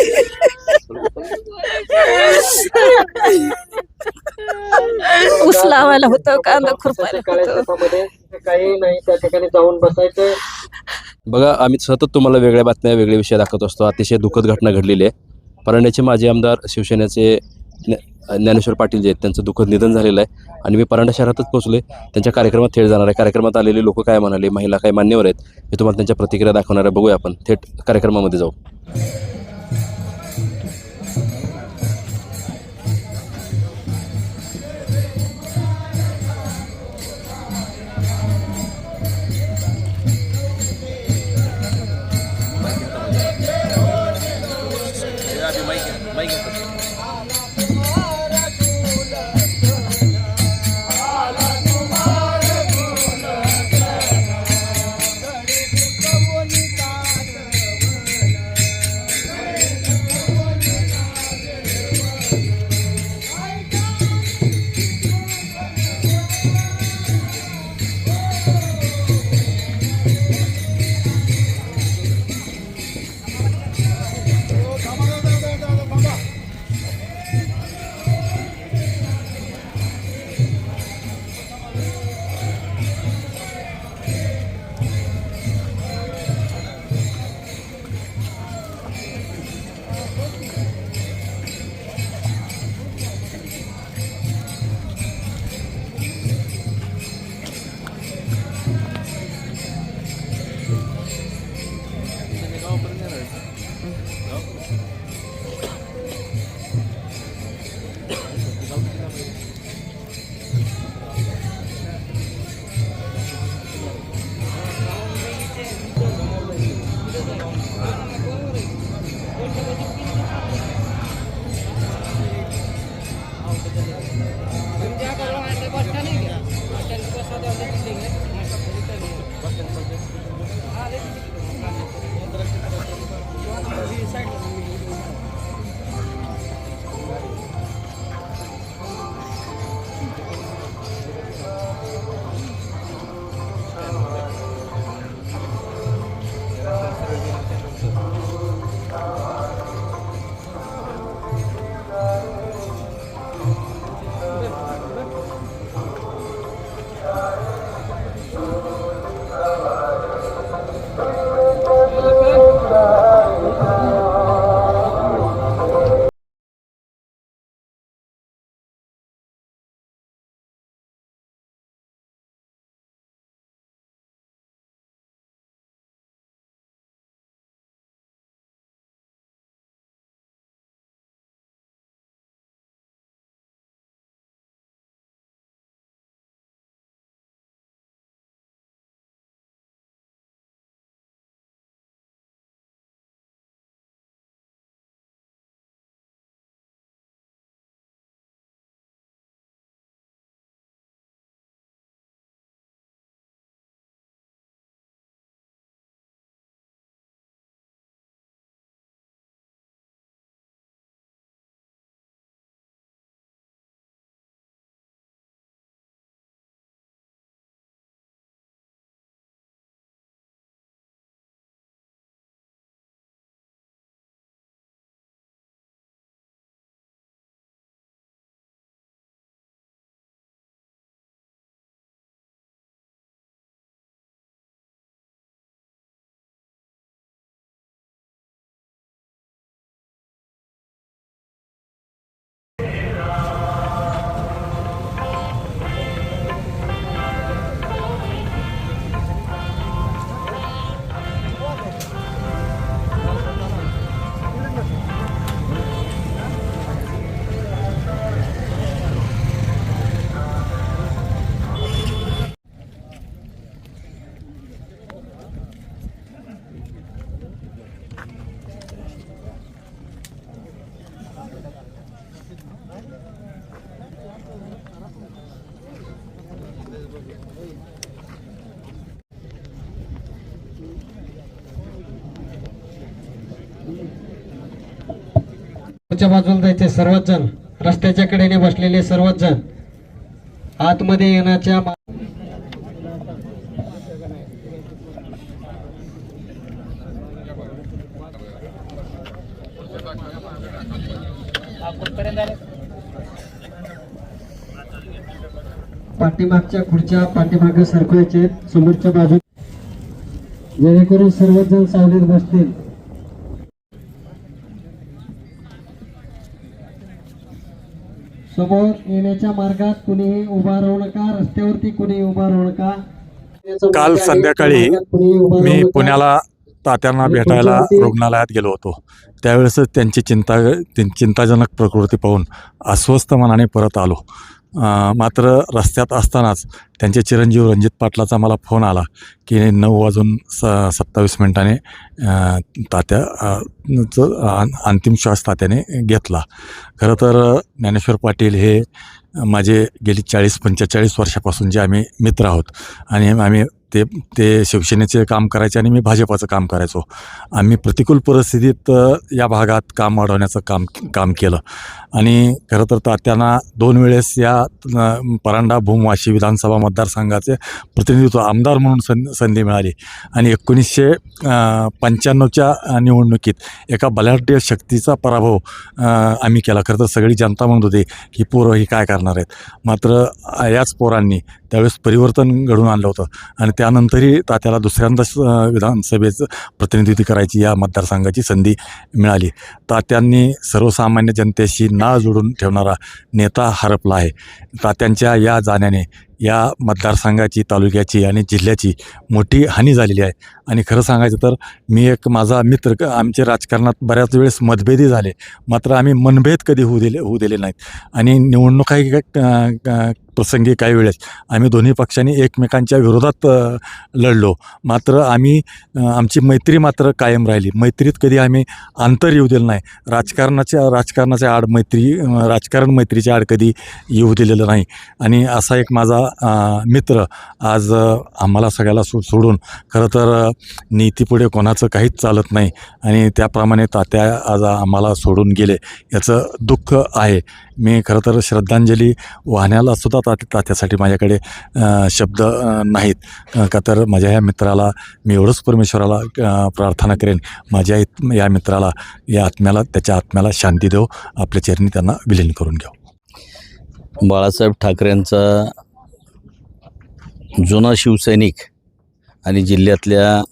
ऊस लावायला होतं कांदा खुरपायला काळ्या होतं. शेतामध्ये काही नाही त्या ठिकाणी जाऊन बसायचं. बघा आम्ही सतत तुम्हाला वेगळ्या बातम्या वेगळे विषय दाखवत असतो. अतिशय दुःखद घटना घडलेली आहे. परांड्याचे माजी आमदार शिवसेनेचे ज्ञ- ज्ञानेश्वर पाटील जे आहेत त्यांचं दुःखद निधन झालेलं आहे. आणि मी परांडा शहरातच पोहोचले त्यांच्या कार्यक्रमात थेट जाणार आहे. कार्यक्रमात आलेले लोक काय म्हणाले? महिला काय मान्यवर आहेत? हे तुम्हाला त्यांच्या प्रतिक्रिया दाखवणार आहे. बघूया आपण. थेट कार्यक्रमामध्ये जाऊ. पुढच्या बाजूला जायचे सर्वच जण. रस्त्याच्या कडेने बसलेले सर्वच जण. आतमध्ये येण्याच्या पाठीमागच्या खुर्च्या पाठीमागे सरकवायचे समोरच्या बाजू जेणेकरून सर्वच जण सावलीत बसतील. समोर येण्याच्या मार्गात कुणीही उभा राहू नका रस्त्यावरती कुणीही उभा राहू नका. काल संध्याकाळी मी पुण्याला तात्यांना भेटायला रुग्णालयात गेलो होतो. त्यावेळेस त्यांची चिंता चिंताजनक प्रकृती पाहून अस्वस्थ मनाने परत आलो. मात्र रस्त्यात असतानाच त्यांचे चिरंजीव रणजित पाटलाचा मला फोन आला की नऊ वाजून स सत्तावीस मिनिटाने तात्या चं अंतिम श्वास तात्याने घेतला. खरं तर ज्ञानेश्वर पाटील हे माझे गेली चाळीस पंचेचाळीस वर्षापासून जे आम्ही मित्र आहोत आणि आम्ही ते ते शिवसेनेचे काम करायचे आणि मी भाजपाचं काम करायचो. आम्ही प्रतिकूल परिस्थितीत या भागात काम वाढवण्याचं काम काम केलं. आणि खरं तर तात्यांना दोन वेळेस या परांडा भूमवाशी विधानसभा मतदारसंघाचे प्रतिनिधित्व आमदार म्हणून सं संधी मिळाली. आणि एकोणीसशे पंच्याण्णवच्या निवडणुकीत एका बलाढ्य शक्तीचा पराभव आम्ही केला. खरं तर सगळी जनता म्हणत होती की पोरं ही काय करणार आहेत? मात्र याच पोरांनी त्यावेळेस परिवर्तन घडून आणलं होतं. आणि त्यानंतरही तात्याला दुसऱ्यांदाच विधानसभेचं प्रतिनिधित्व करायची या मतदारसंघाची संधी मिळाली. तात्यांनी सर्वसामान्य जनतेशी नाळ जोडून ठेवणारा नेता हरपला आहे. तात्यांच्या या जाण्याने या मतदारसंघाची तालुक्याची आणि जिल्ह्याची मोठी हानी झालेली आहे. आणि खरं सांगायचं तर मी एक माझा मित्र क- आमचे राजकारणात बऱ्याच वेळेस मतभेदी झाले. मात्र आम्ही मनभेद कधी होऊ दिले होऊ दिले नाहीत. आणि निवडणुकाही प्रसंगी काही वेळेस आम्ही दोन्ही पक्षांनी एकमेकांच्या विरोधात लढलो. मात्र आम्ही आमची मैत्री मात्र कायम राहिली. मैत्रीत कधी आम्ही अंतर येऊ दिलं नाही. राजकारणाच्या राजकारणाच्या आड मैत्री राजकारण मैत्रीच्या आड कधी येऊ दिलेलं नाही. आणि असा एक माझा मित्र आज आम्हाला सगळ्याला सो सोडून खरं तर नीतीपुढे कोणाचं काहीच चालत नाही आणि त्याप्रमाणे तात्या आज आम्हाला सोडून गेले याचं दुःख आहे. मी खरं तर श्रद्धांजली वाहण्याला सुद्धा तात्या तात्यासाठी माझ्याकडे शब्द नाहीत. का तर माझ्या या मित्राला मी एवढंच परमेश्वराला प्रार्थना करेन. माझ्या या मित्राला या आत्म्याला त्याच्या आत्म्याला शांती देव. आपल्या चरणी त्यांना विलीन करून घेऊ बाळासाहेब ठाकरेंचा जुना शिवसैनिक आणि जिल्ह्यातल्या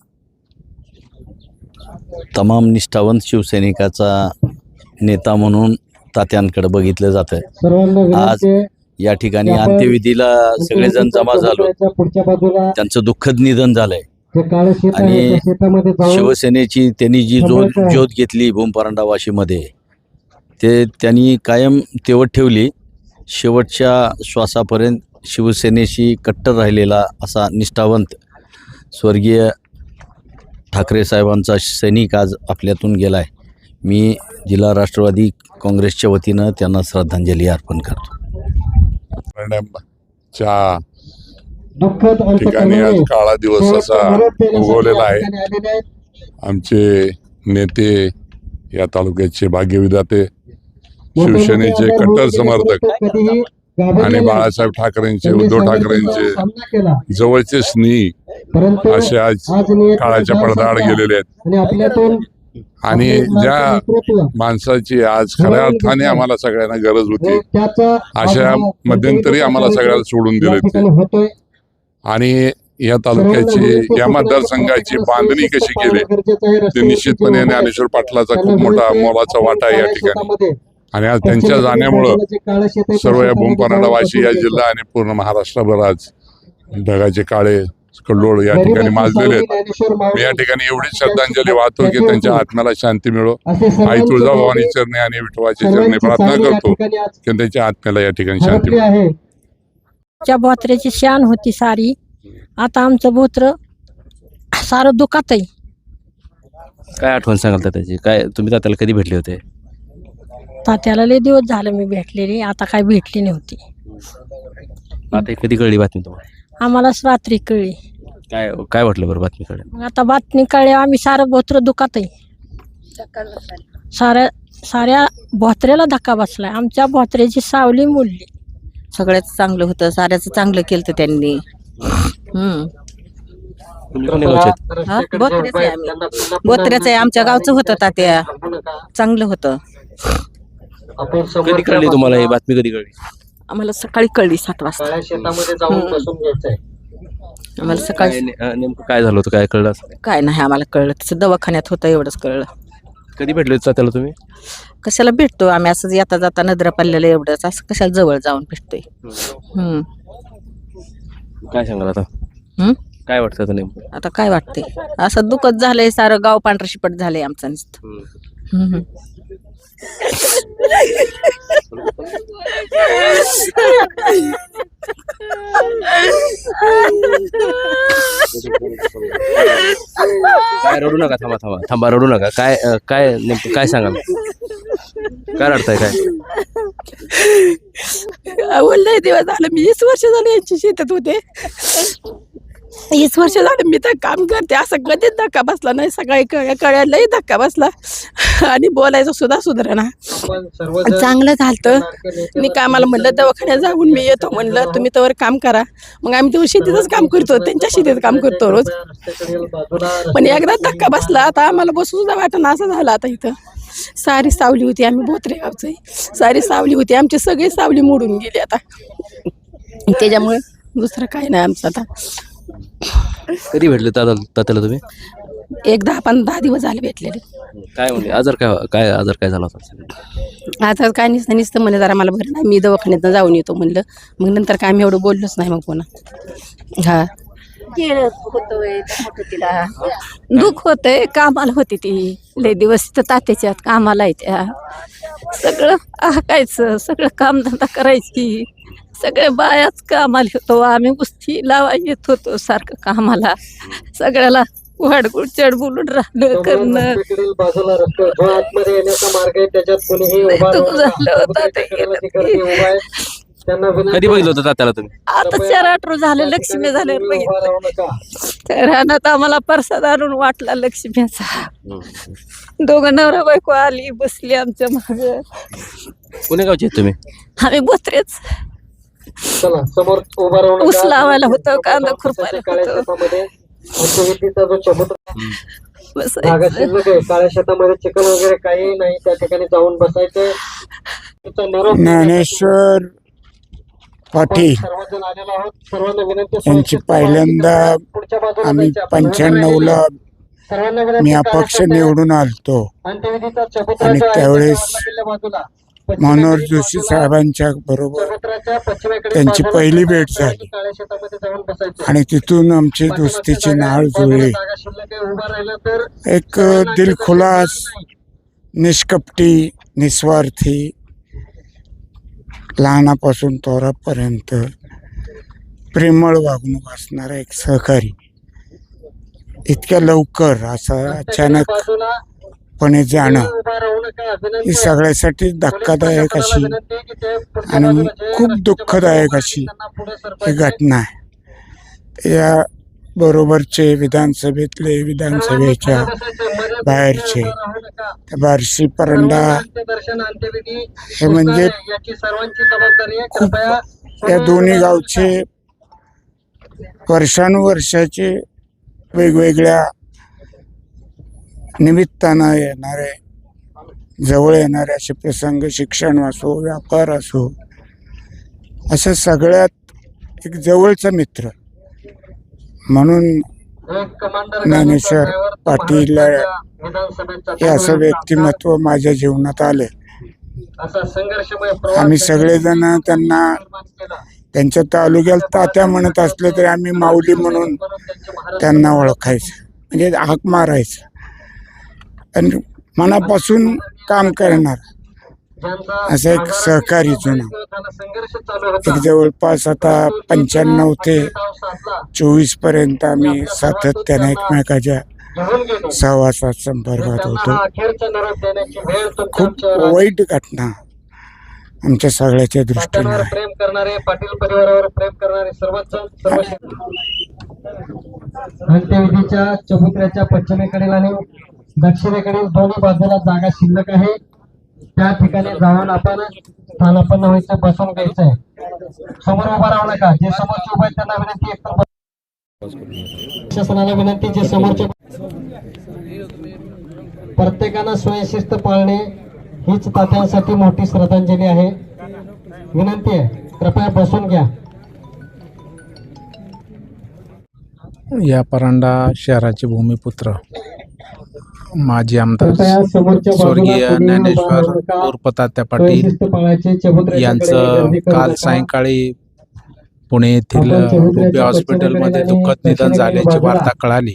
तमाम निष्ठावंत शिवसैनिकाचा नेता म्हणून तात्यांकडे बघितलं जातं सर्वांना आज आहे या ठिकाणी अंत्यविधीला सगळेजण जमा झालो. त्यांचं दुःखद निधन झालंय. आहे आणि शिवसेनेची त्यांनी जी टक्के. ज्योत घेतली भूमपरांडा वाशीमध्ये ते त्यांनी कायम तेवत ठेवली. शेवटच्या श्वासापर्यंत शिवसेनेशी कट्टर राहिलेला असा निष्ठावंत स्वर्गीय ठाकरे साहेबांचा सैनिक आज आपल्यातून गेला आहे मी जिल्हा राष्ट्रवादी काँग्रेसच्या वतीनं त्यांना श्रद्धांजली अर्पण करतो. ठिकाणी आज काळा दिवस असा उगवलेला आहे. आहे आमचे नेते या तालुक्याचे भाग्यविधाते शिवसेनेचे कट्टर समर्थक. आणि बाळासाहेब ठाकरेंचे उद्धव ठाकरेंचे जवळचे स्नेही असे आज काळाच्या पडद्याआड गेलेले आहेत. आणि ज्या माणसाची आज खऱ्या अर्थाने आम्हाला सगळ्यांना गरज होती. अशा मध्यंतरी आम्हाला सगळ्याला सोडून दिले आणि या तालुक्याची या मतदारसंघाची बांधणी कशी केली? ते निश्चितपणे ज्ञानेश्वर पाटलाचा खूप मोठा मोलाचा वाटा या ठिकाणी. आणि आज त्यांच्या जाण्यामुळं सर्व या भूमपराडा वाशी या जिल्हा आणि पूर्ण महाराष्ट्रभर आज ढगाचे काळे कल्लोळ या ठिकाणी माजलेले आहेत मी या ठिकाणी एवढीच श्रद्धांजली वाहतो की त्यांच्या आत्म्याला शांती मिळो. आई तुळजाभवानी चरणी आणि विठवाच्या चरणी प्रार्थना करतो की त्यांच्या आत्म्याला या ठिकाणी शांती मिळो. बोत्र्याची शान होती सारी. आता आमचं बोत्र सारं दुखात आहे. काय आठवण सांगाल तर त्याची? काय तुम्ही तात्याला कधी भेटले होते? तात्याला लय दिवस झालं मी भेटलेली आता काय भेटली नव्हती. आता कधी कळली बातमी तुम्हाला? आम्हालाच रात्री कळली. काय काय वाटलं बरं बातमीकडे? मग आता बातमी कळली आम्ही सारं बोत्र दुखात आहे साऱ्या साऱ्या बोत्र्याला धक्का बसलाय. आमच्या बोत्र्याची सावली मुडली. सगळ्याच चांगलं होतं साऱ्याचं चांगलं केलं त्यांनी. हम्म. तुम्ही कोणी गावचे आहेत? हा, बोत्र्याचं आहे आम्ही. बोत्र्याचं आहे आमच्या गावचं होतं तात्या. चांगलं होतं. आपण कधी कळली तुम्हाला ही बातमी कधी कळली? आम्हाला सकाळी कळली सात वाजता. काळ्या शेतामध्ये जाऊन. बसून घ्यायचंय. आम्हाला सकाळी काय ने- अं, नेमकं काय झालं होतं? काय कळलं असं? काय नाही आम्हाला कळलं. तिचं दवाखान्यात होतं एवढंच कळलं. कधी भेटले होते त्याला तुम्ही? कशाला भेटतो? आम्ही असं येता जाता नजरा पडलेलं एवढंच. असं कशाला जवळ जाऊन भेटतोय? हम्म. काय सांगाल आता? हम्म? काय वाटतं आता नेमकं? आता काय वाटते असं दुखत झालंय सारं गाव पांढरं शिपट झालंय आमचं नुसतं. हम्म. हम्म. काय रडू नका थांबा थांबा. थांबा रडू नका. काय अं, काय नेमकं काय सांगाल? काय रडताय काय? आवडलंय लय दिवस झालं. मी वीस वर्ष झाले यांची शेतात होते. वीस वर्ष झालं मी तर काम करते. असं कधीच धक्का बसला. नाही सकाळी कळ्या कळ्या लय धक्का बसला. आणि बोलायचं सुद्धा सुधारणा चांगलं झालं मी कामाला म्हणलं दवाखान्यात जाऊन मी येतो. म्हणलं तुम्ही तर काम करा. मग आम्ही तेव्हा शेतीतच काम करतो. त्यांच्या शेतीत काम करतो रोज. पण एकदा धक्का बसला आता आम्हाला बसू सुद्धा वाटणं असं झालं आता इथं. सारी सावली होती आम्ही बोत्रे गावचं. सारी सावली होती. आमची सगळी सावली मोडून गेली आता. त्याच्यामुळे? दुसरं काय नाही आमचं आता. कधी भेटले दादा तात्याला तुम्ही? एक दहा पण दहा दिवस झाले भेटलेले. काय म्हणले? आजार काय काय आजार काय झाला होता? आता काय नुसतं नुसतं म्हणे जरा मला बरं नाही मी दवाखान्यात जाऊन येतो म्हणलं. मग नंतर काय आम्ही एवढं बोललोच नाही मग पुन्हा. हा. दुःख होतंय कामाला होती ती. लय दिवस तर तात्याच्यात कामाला येत्या सगळं हाकायचं सगळं कामधंदा करायची. सगळे बायाच कामाला होतो आम्ही कुस्ती लावा येत होतो सारखं कामाला. सगळ्याला वाडगुड चढबुलून राहणं करणं. रस्त्याकडील बाजूला रस्ता जो आतमध्ये येण्याचा मार्ग आहे त्याच्यात कोणीही उभा दुःख राहू झालं नका. होतं ते समुद्राच्या कडेला तिकडे उभा आहे. त्यांना विनंती कधी बघितलं होतं तात्याला तुम्ही? आता चार आठ रोज झाले लक्ष्मी झाले तुम्ही उभा राहू नका. तर रानात आम्हाला प्रसाद आणून वाटला लक्ष्मीचा. दोघं नवरा बायको आली बसली आमच्या माग. पुणे गावचे आहेत तुम्ही? आम्ही बोत्रेच चला समोर उभा राहू नका ऊस लावायला होतं, कांदा खुरपायला काळ्या होतं. शेतामध्ये मध्यवर्तीचा जो जागा शिल्लक आहे. काळ्या शेतामध्ये चिकन वगैरे काही नाही त्या ठिकाणी जाऊन बसायचं. ज्ञानेश्वर पाटील सर्वजण आलेलो आहोत. सर्वांना विनंती आहे, यांची पहिल्यांदा पुढच्या बाजूला आम्ही सर्वांना विनंती मी अपक्ष निवडून आलतो. आणि त्यावेळेस मनोहर जोशी साहेबांच्या बरोबर त्यांची पहिली भेट झाली. आणि तिथून आमची दोस्तीची नाळ जुळली. एक दिलखुलास निष्कपटी निस्वार्थी लहानापासून तोरापर्यंत प्रेमळ वागणूक असणारा एक सहकारी. इतक्या लवकर असं अचानकपणे जाणं ही सगळ्यासाठी धक्कादायक अशी आणि खूप दुःखदायक अशी ही घटना आहे. या बरोबरचे विधानसभेतले विधानसभेच्या बाहेरचे बार्शी परंडा हे म्हणजे खूप या दोन्ही गावचे वर्षानुवर्षाचे वेगवेगळ्या निमित्तानं येणारे जवळ येणारे असे प्रसंग शिक्षण असो व्यापार असो असं सगळ्यात एक जवळचा मित्र. म्हणून ज्ञानेश्वर पाटील हे असं व्यक्तिमत्व माझ्या जीवनात आले. आम्ही सगळेजण त्यांना त्यांच्या तालुक्यात तात्या म्हणत असले तरी आम्ही माऊली म्हणून त्यांना ओळखायचं. म्हणजे हाक मारायचं. आणि मनापासून काम करणार. असं एक सहकारी जुना. एक जवळपास आता पंच्याण्णव ते चोवीसपर्यंत आम्ही सातत्याने एकमेकाच्या सहवासात संपर्कात होतो. खूप वाईट घटना आमच्या सगळ्याच्या दृष्टीने प्रेम करणारे पाटील परिवारावर प्रेम करणारे सर्वच अंत्यविधीच्या चबुत्र्याच्या पश्चिमेकडील आणि दक्षिणेकडील दोन्ही बाजूला जागा शिल्लक आहे. त्या ठिकाणी जाऊन आपण स्थानापन्न व्हायचं बसून घ्यायचंय समोर उभा राहू नका. जे समोरचे उभे त्यांना विनंती एक प्रशासनाला विनंती जे समोरचे प्रत्येकानं स्वयंशिस्त पाळणे हीच तात्यांसाठी मोठी श्रद्धांजली आहे. विनंती आहे. कृपया बसून घ्या. या परांडा शहराचे भूमिपुत्र. माजी आमदार स्वर्गीय ज्ञानेश्वर राहू नका. उर्फ तात्या पाटील यांचं काल. सायंकाळी पुणे येथील रुपी हॉस्पिटलमध्ये दुःखद निधन झाल्याची वार्ता कळाली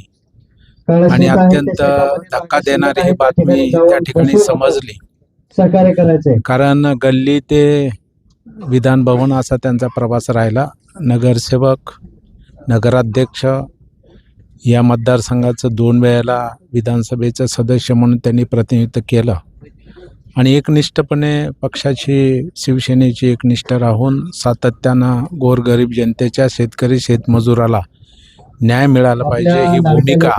आणि अत्यंत धक्का देणारी ही बातमी त्या ठिकाणी. समजली कारण गल्ली ते विधान भवन असा त्यांचा प्रवास राहिला नगरसेवक नगराध्यक्ष या मतदारसंघाचं दोन वेळेला विधानसभेचं सदस्य म्हणून त्यांनी प्रतिनिधित्व केलं आणि एकनिष्ठपणे पक्षाची शिवसेनेची एकनिष्ठ राहून सातत्यानं गोरगरीब जनतेच्या शेतकरी शेतमजुराला न्याय मिळाला पाहिजे ही भूमिका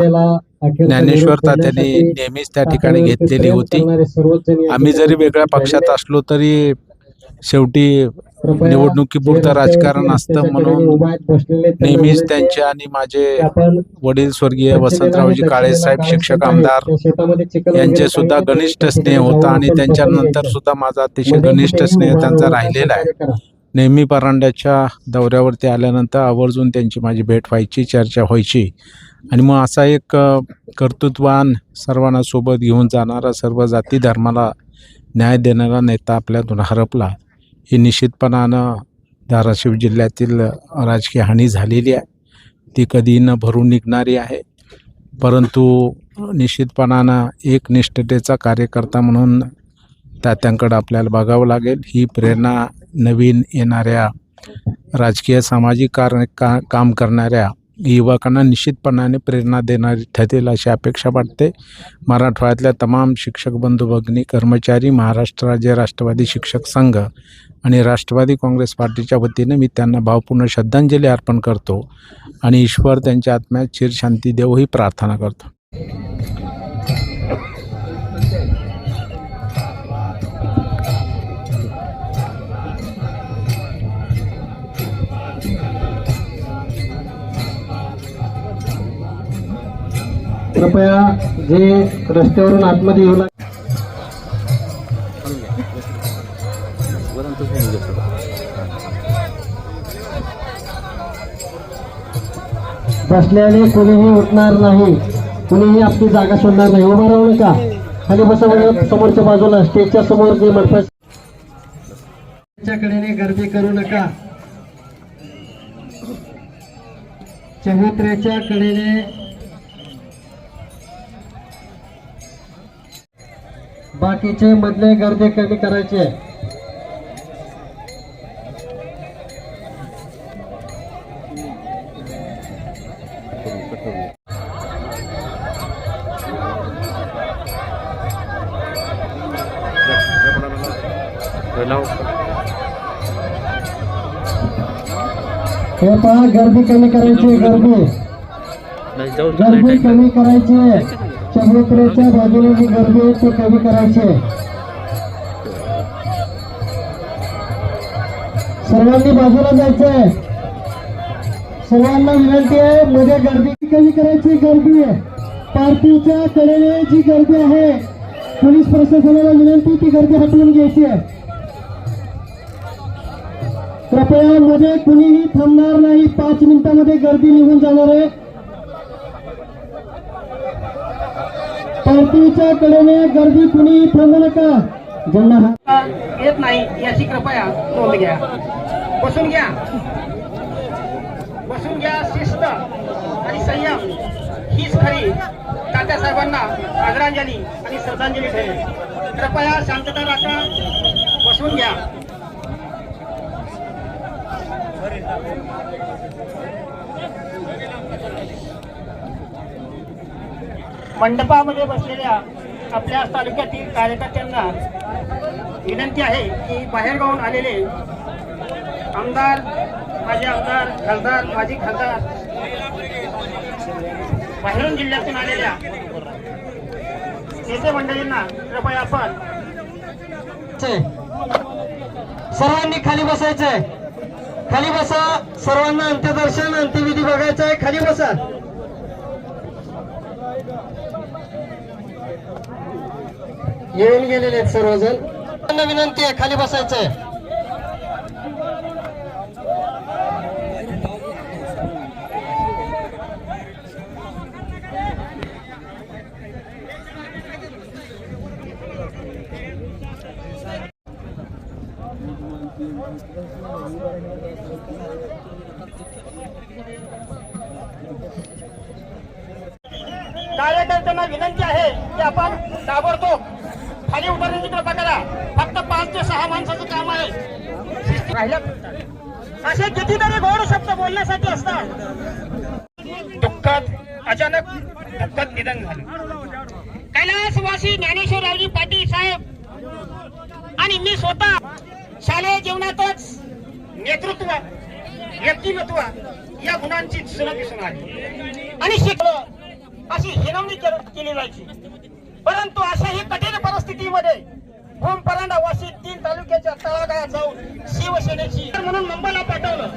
ज्ञानेश्वर तात्यांनी नेहमीच त्या ठिकाणी घेतलेली होती आम्ही जरी वेगळ्या पक्षात. असलो तरी शेवटी निवडणुकीपुरतं राजकारण असतं म्हणून नेहमीच त्यांचे आणि माझे वडील स्वर्गीय वसंतरावजी काळे साहेब शिक्षक आमदार यांचे सुद्धा घनिष्ठ स्नेह होता आणि त्यांच्यानंतर सुद्धा माझा अतिशय घनिष्ठ स्नेह त्यांचा राहिलेला आहे. नेहमी परांड्याच्या दौऱ्यावरती आल्यानंतर आवर्जून त्यांची माझी भेट व्हायची चर्चा व्हायची. आणि मग असा एक कर्तृत्वान सर्वांना सोबत घेऊन जाणारा सर्व जाती धर्माला न्याय देणारा नेता आपल्यातून हरपला. ही निश्चितपणानं धाराशिव जिल्ह्यातील राजकीय हानी झालेली आहे. ती कधी न भरून निघणारी आहे. परंतु निश्चितपणानं एक निष्ठतेचा कार्यकर्ता म्हणून तात्यांकडं आपल्याला बघावं लागेल. ही प्रेरणा नवीन येणाऱ्या राजकीय सामाजिक कार का काम करणाऱ्या युवकांना निश्चितपणाने प्रेरणा देणारी ठरेल अशी अपेक्षा वाटते. मराठवाड्यातल्या तमाम शिक्षक बंधू भगिनी कर्मचारी महाराष्ट्र राज्य राष्ट्रवादी शिक्षक संघ आणि राष्ट्रवादी काँग्रेस पार्टीच्या वतीने मी त्यांना भावपूर्ण श्रद्धांजली अर्पण करतो आणि ईश्वर त्यांच्या आत्म्यात चिरशांती देव ही प्रार्थना करतो. कृपया जे रस्त्यावरून आतमध्ये येऊ लागले बसल्याने कोणीही उठणार नाही. कुणीही आपली जागा सोडणार नाही. उभं राहू नका. खाली बसा म्हणजे समोरच्या बाजूला स्टेजच्या समोर जे मंडप कडेने गर्दी करू नका. चबुत्र्याच्या कडेने बाकीचे मधले गर्दी कमी करायचे. हे पहा गर्दी कमी करायची गर्दी. गर्दी कमी करायची. चबुत्र्याच्या बाजूने जी गर्दी आहे ती कमी करायची सर्वांनी बाजूला जायचंय सर्वांना विनंती आहे मध्ये गर्दी कमी करायची गर्दी आहे. पार्टीच्या कडेने जी गर्दी आहे पोलीस प्रशासनाला विनंती ती गर्दी हटवून घ्यायची आहे. कृपया मध्ये कुणीही थांबणार नाही. पाच मिनिटांमध्ये गर्दी निघून जाणार आहे. पार्टीच्या कडेने गर्दी कुणी थांबू नका. ज्यांना येत नाही याची कृपया नोंद घ्या. बसून घ्या. बसून घ्या शिस्त आणि संयम. हीच खरी तात्यासाहेबांना आदरांजली आणि श्रद्धांजली ठरेल. कृपया शांतता राखा. बसून घ्या. मंडपामध्ये बसलेल्या आपल्या तालुक्यातील कार्यकर्त्यांना विनंती आहे की बाहेरगावून आलेले आमदार माजी आमदार खासदार माजी खासदार बाहेरून जिल्ह्यातून आलेल्या नेते मंडळींना कृपया आपण सर्वांनी खाली बसायचंय. खाली बसा. सर्वांना अंत्यदर्शन अंत्यविधी बघायचा आहे खाली बसा. येऊन गेलेले आहेत सर्वजण. त्यांना विनंती आहे खाली बसायचंय कार्यकर्त्यांना विनंती आहे की आपण ताबडतोब खाली उभारण्याची कृपा करा फक्त पाच ते सहा माणसाचं काम आहे. राहिलं? असे कितीतरी गोड शब्द बोलण्यासाठी असतात. दुःखद अचानक दुःखात निधन झालं. कैलासवासी ज्ञानेश्वररावजी पाटील साहेब आणि मी स्वतः शालेय जीवनातच नेतृत्व व्यक्तिमत्व या गुणांची सुरुवात दिसून आली आणि शिकलं. अशी हिरवणी केली जायची. परंतु अशाही कठीण परिस्थितीमध्ये भूम परांडा वाशी तीन तालुक्याच्या तळागाळात जाऊन शिवसेनेची म्हणून मुंबईला पाठवलं.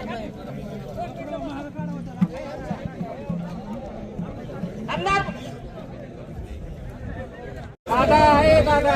दादा आहे दादा.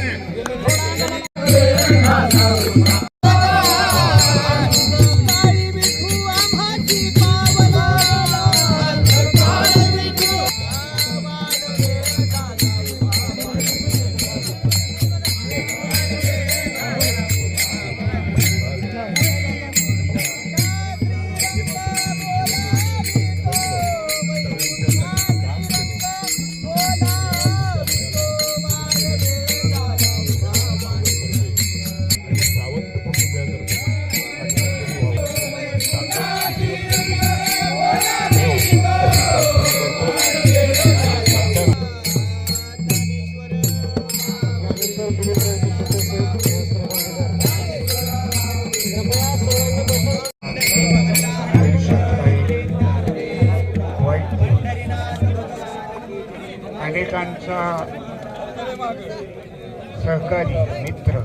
सहकारी मित्र.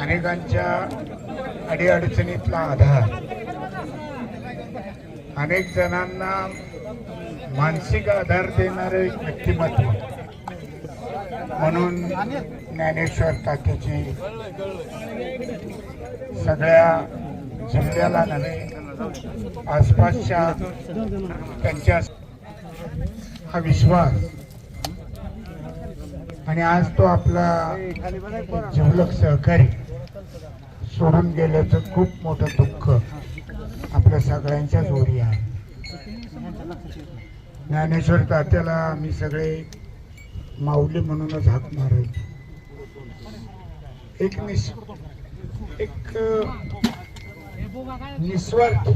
अनेकांच्या अडीअडचणीतला आधार. अनेक जणांना मानसिक आधार देणारे व्यक्तिमत्व. म्हणून ज्ञानेश्वर तात्याची सगळ्या जिल्ह्याला नव्हे आसपासच्या त्यांच्या हा विश्वास आणि आज तो आपला जिवलक सहकारी सोडून गेल्याचं खूप मोठं दुःख आपल्या सगळ्यांच्या जोडी आहे. ज्ञानेश्वर तात्याला मी सगळे माऊली म्हणूनच हात मारायचो एक निस एक निस्वार्थ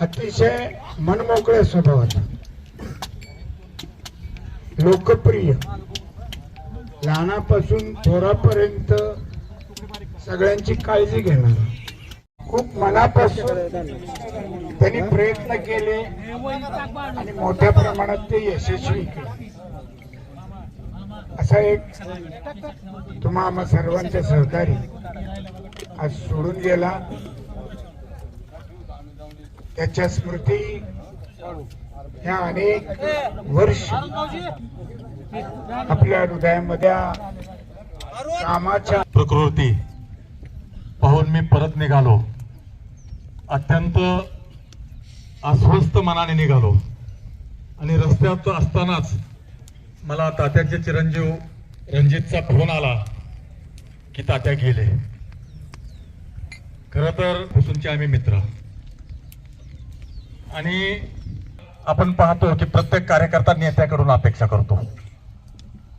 अतिशय मनमोकळ्या स्वभावाचा. लोकप्रिय. लहानापासून थोरापर्यंत सगळ्यांची काळजी घेणार. खूप मनापासून त्यांनी प्रयत्न केले आणि मोठ्या प्रमाणात ते यशस्वी केले. असा एक तुम्हा आम्हा सर्वांच्या सहकारी आज सोडून गेला. त्याच्या स्मृती ह्या अनेक वर्ष आपल्या हृदयामध्ये कामाच्या प्रकृती पाहून मी परत निघालो. अत्यंत अस्वस्थ मनाने निघालो. आणि रस्त्यात असतानाच मला तात्याचे चिरंजीव रणजितचा फोन आला की तात्या गेले. खर तर पासूनचे आम्ही मित्र. आणि आपण पाहतो की प्रत्येक कार्यकर्ता नेत्याकडून अपेक्षा करतो.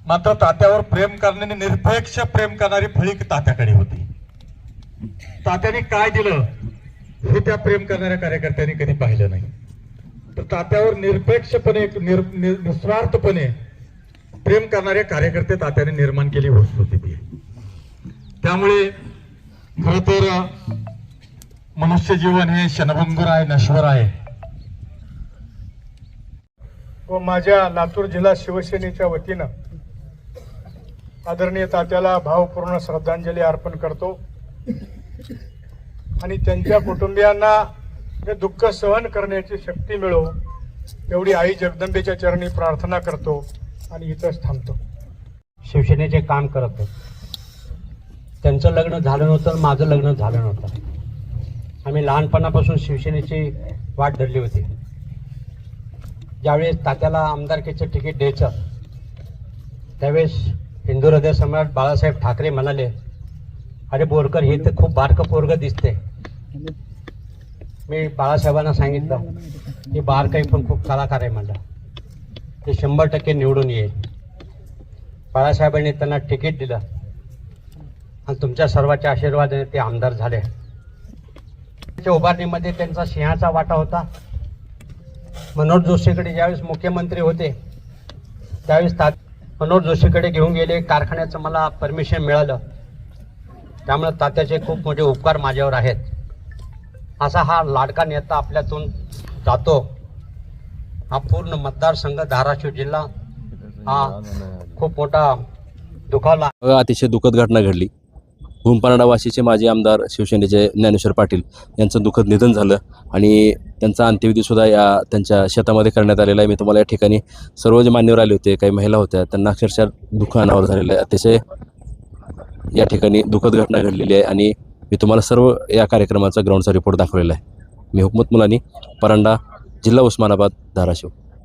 मात्र तात्यावर प्रेम करण्याने निरपेक्ष प्रेम करणारी फळी तात्याकडे होती. तात्याने काय दिलं हे त्या प्रेम करणाऱ्या कार्यकर्त्यांनी कधी पाहिलं नाही. तर तात्यावर निरपेक्षपणे निर, निर, निस्वार्थपणे प्रेम करणारे कार्यकर्ते तात्याने निर्माण केली वस्तू ती. त्यामुळे खर तर मनुष्य जीवन हे क्षणभंगुर आहे नश्वर आहे. व माझ्या लातूर जिल्हा शिवसेनेच्या वतीनं आदरणीय तात्याला भावपूर्ण श्रद्धांजली अर्पण करतो. आणि त्यांच्या कुटुंबियांना हे दुःख सहन करण्याची शक्ती मिळो एवढी आई जगदंबेच्या चरणी प्रार्थना करतो आणि इथंच थांबतो. शिवसेनेचे काम करत होते. त्यांचं लग्न झालं नव्हतं माझं लग्न झालं नव्हतं. आम्ही लहानपणापासून शिवसेनेची वाट धरली होती. ज्यावेळेस तात्याला आमदारकीचं तिकीट द्यायचं त्यावेळेस हिंदू हृदय सम्राट बाळासाहेब ठाकरे म्हणाले अरे बोरकर हे तर खूप बारकं पोरगं दिसते मी बाळासाहेबांना सांगितलं की बारकाई पण खूप कलाकार आहे म्हणलं. ते शंभर टक्के निवडून येईल. बाळासाहेबांनी त्यांना तिकीट दिलं. आणि तुमच्या सर्वांच्या आशीर्वादाने ते आमदार झाले. उभारणीमध्ये त्यांचा सिंहाचा वाटा होता. मनोज जोशीकडे ज्यावेळेस मुख्यमंत्री होते त्यावेळेस तात मनोज जोशीकडे घेऊन गेले कारखान्याचं मला परमिशन मिळालं. त्यामुळे तात्याचे खूप मोठे उपकार माझ्यावर आहेत. असा हा लाडका नेता आपल्यातून जातो. हा पूर्ण मतदारसंघ धाराशिव जिल्हा हा खूप मोठा दुखावला. अतिशय दुःखद घटना घडली. वाशीचे माजी आमदार शिवसेनेचे ज्ञानेश्वर पाटील यांचं दुःखद निधन झालं आणि त्यांचा अंत्यविधीसुद्धा या त्यांच्या शेतामध्ये करण्यात आलेला आहे. मी तुम्हाला या ठिकाणी सर्व जे मान्यवर आले होते काही महिला होत्या त्यांना अक्षरशः दुःख अनावर झालेलं आहे. अतिशय या ठिकाणी दुःखद घटना घडलेली आहे आणि मी तुम्हाला सर्व या कार्यक्रमाचा ग्राउंडचा रिपोर्ट दाखवलेला आहे. मी हुकमत मुलानी परांडा जिल्हा उस्मानाबाद धाराशिव.